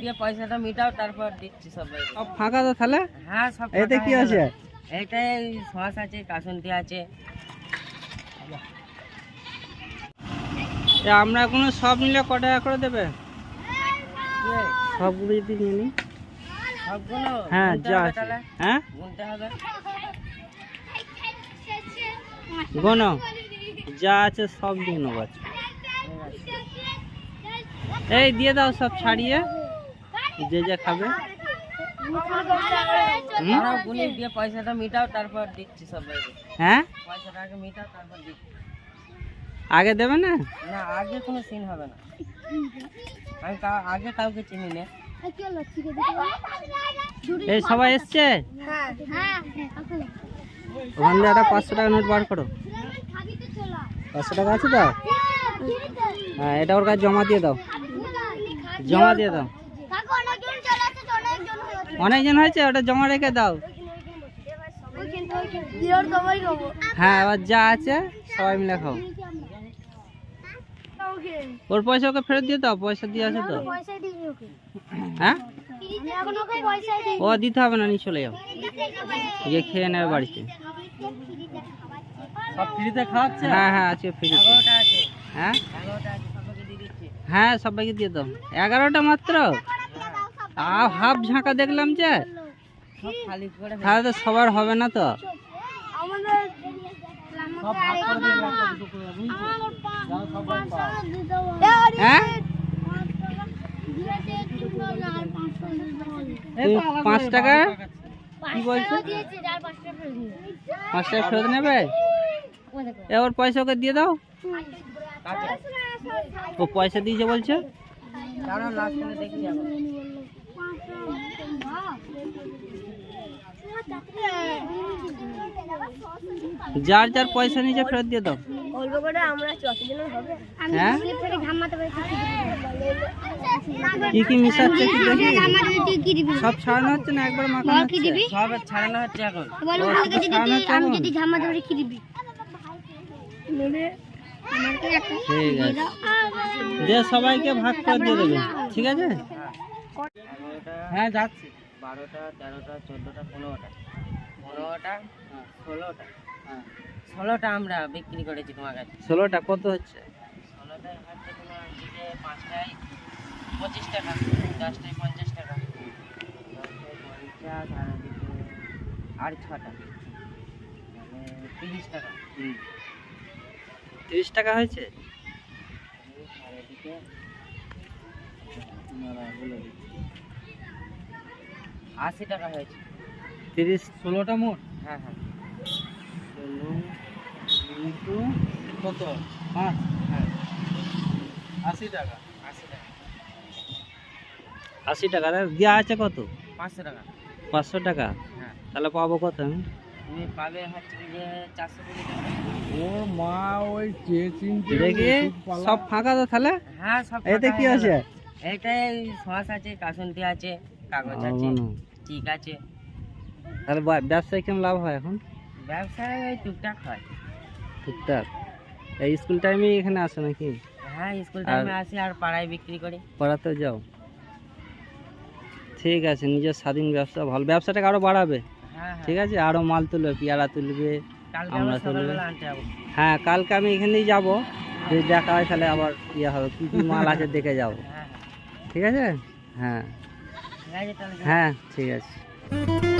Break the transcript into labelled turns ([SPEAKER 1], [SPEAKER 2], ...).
[SPEAKER 1] দিয়ে পয়সাটা মিটাও তারপর দিচ্ছি সবাই।
[SPEAKER 2] সব ফাঁকা তো তাহলে?
[SPEAKER 1] হ্যাঁ সব
[SPEAKER 2] এতে
[SPEAKER 1] ফাঁকা
[SPEAKER 2] কি আছে?
[SPEAKER 1] গেল। সস আছে আছে।
[SPEAKER 2] এ আমরা কোনো সব নিলে ক টাকা করে দেবে? সবগুলো যদি নিয়ে নিই।
[SPEAKER 1] সবগুলো?
[SPEAKER 2] হ্যাঁ যা আছে। হ্যাঁ?
[SPEAKER 1] গুনতে হবে?
[SPEAKER 2] গোনো। যা আছে সব দিয়ে নেব
[SPEAKER 1] আছে।
[SPEAKER 2] এই দিয়ে দাও সব ছাড়িয়ে। যে যে খাবে।
[SPEAKER 1] দিয়ে পয়সাটা মিটাও তারপর দিচ্ছি সবাইকে
[SPEAKER 2] হ্যাঁ?
[SPEAKER 1] পয়সাটা আগে মিটাও তারপর দিচ্ছি
[SPEAKER 2] আগে দেবে না?
[SPEAKER 1] না আগে কোনো সিন হবে না। আমি আগে কাউকে চিনি না।
[SPEAKER 2] এই সবাই এসছে? ওখান দিয়ে একটা পাঁচশো টাকা নোট বার করো। পাঁচশো টাকা আছে তো? হ্যাঁ এটা ওর কাছে জমা দিয়ে দাও। জমা দিয়ে দাও। অনেকজন হয়েছে ওটা জমা রেখে দাও। হ্যাঁ এবার যা আছে সবাই মিলে খাও। ওর পয়সা ওকে ফেরত দিয়ে দাও পয়সা দিয়ে আছে তো। হ্যাঁ? ও দিতে হবে না নিয়ে চলে যাও। গিয়ে খেয়ে নেবে বাড়িতে।
[SPEAKER 1] সব ফ্রিতে খাওয়াচ্ছে?
[SPEAKER 2] হ্যাঁ হ্যাঁ আছে। ফ্রি
[SPEAKER 1] এগারোটা আছে
[SPEAKER 2] হ্যাঁ হ্যাঁ সবাইকে দিয়ে দাও। এগারোটা মাত্র? আ হাফ ঝাঁকা দেখলাম যে।
[SPEAKER 1] সব খালি করে
[SPEAKER 2] তাহলে তো সবার হবে না তো। হ্যাঁ? পাঁচ টাকা কি বলছো? পাঁচ টাকা ফেরত নেবে? এবার পয়সা ওকে দিয়ে দাও। ও পয়সা দিয়েছে বলছে? যার যার পয়সা নিচে ফেরত দিয়ে দাও।
[SPEAKER 3] অল্প করে আমরা হবে?
[SPEAKER 2] হ্যাঁ? কি মিশাচ্ছে দেখি। সব ছাড়ানো হচ্ছে না একবার মাখানো
[SPEAKER 3] কি
[SPEAKER 2] হচ্ছে
[SPEAKER 3] দিবি?
[SPEAKER 1] সব ছাড়ানো হচ্ছে এখন।
[SPEAKER 3] বল যদি আমি যদি কি দিবি।
[SPEAKER 2] ঠিক আছে। সবাইকে ভাগ করে দিয়ে দেবে। ঠিক আছে? হ্যাঁ যাচ্ছি।
[SPEAKER 1] বারোটা তেরোটা চোদ্দোটা পনেরোটা। পনেরোটা ষোলোটা হ্যাঁ। ষোলোটা আমরা বিক্রি করেছি তোমার কাছে।
[SPEAKER 2] ষোলোটা কত হচ্ছে?
[SPEAKER 1] ষোলোটায় হচ্ছে তোমার দিকে পাঁচটায় পঁচিশ টাকা দশটায় পঞ্চাশ টাকা। পঞ্চাশ আর আর ছটা। মানে তিরিশ টাকা।
[SPEAKER 2] তিরিশ টাকা হয়েছে?
[SPEAKER 1] আশি টাকা হয়েছে।
[SPEAKER 2] তিরিশ ষোলোটা মোট?
[SPEAKER 1] হ্যাঁ হ্যাঁ।
[SPEAKER 2] ষোলো কত? পাঁচ?
[SPEAKER 1] হ্যাঁ।
[SPEAKER 2] আশি টাকা।
[SPEAKER 1] আশি টাকা।
[SPEAKER 2] আশি টাকা দেওয়া আছে কত?
[SPEAKER 1] পাঁচশো টাকা।
[SPEAKER 2] পাঁচশো টাকা?
[SPEAKER 1] হ্যাঁ।
[SPEAKER 2] তাহলে পাবো কত আমি?
[SPEAKER 1] পাবে হচ্ছে যে চারশো কুড়ি টাকা।
[SPEAKER 4] ও মা ওই চেচিং
[SPEAKER 2] দেখি সব ফাঁকা তো তাহলে?
[SPEAKER 1] হ্যাঁ সব
[SPEAKER 2] এতে কি আছে?
[SPEAKER 1] গেল। এইটাই সস আছে আছে কাগজ আছে ঠিক আছে।
[SPEAKER 2] তাহলে ব্যবসায় কেমন লাভ হয় এখন?
[SPEAKER 1] ব্যবসায় ওই টুকটাক হয়।
[SPEAKER 2] ঠিকঠাক এই স্কুল টাইমে এখানে আসে নাকি?
[SPEAKER 1] হ্যাঁ স্কুল টাইমে আসি আর পাড়ায় বিক্রি করি।
[SPEAKER 2] পড়াতে যাও। ঠিক আছে নিজের স্বাধীন ব্যবসা ভালো। ব্যবসাটাকে আরও বাড়াবে। ঠিক আছে? আরও মাল তুলবে পেয়ারা তুলবে আমরা
[SPEAKER 1] যাব।
[SPEAKER 2] হ্যাঁ কালকে আমি এখানেই যাব। যদি দেখা হয় তাহলে আবার ইয়ে হবে কী কী মাল আছে দেখে যাব।
[SPEAKER 1] হ্যাঁ হ্যাঁ।
[SPEAKER 2] ঠিক আছে? হ্যাঁ। হ্যাঁ ঠিক আছে।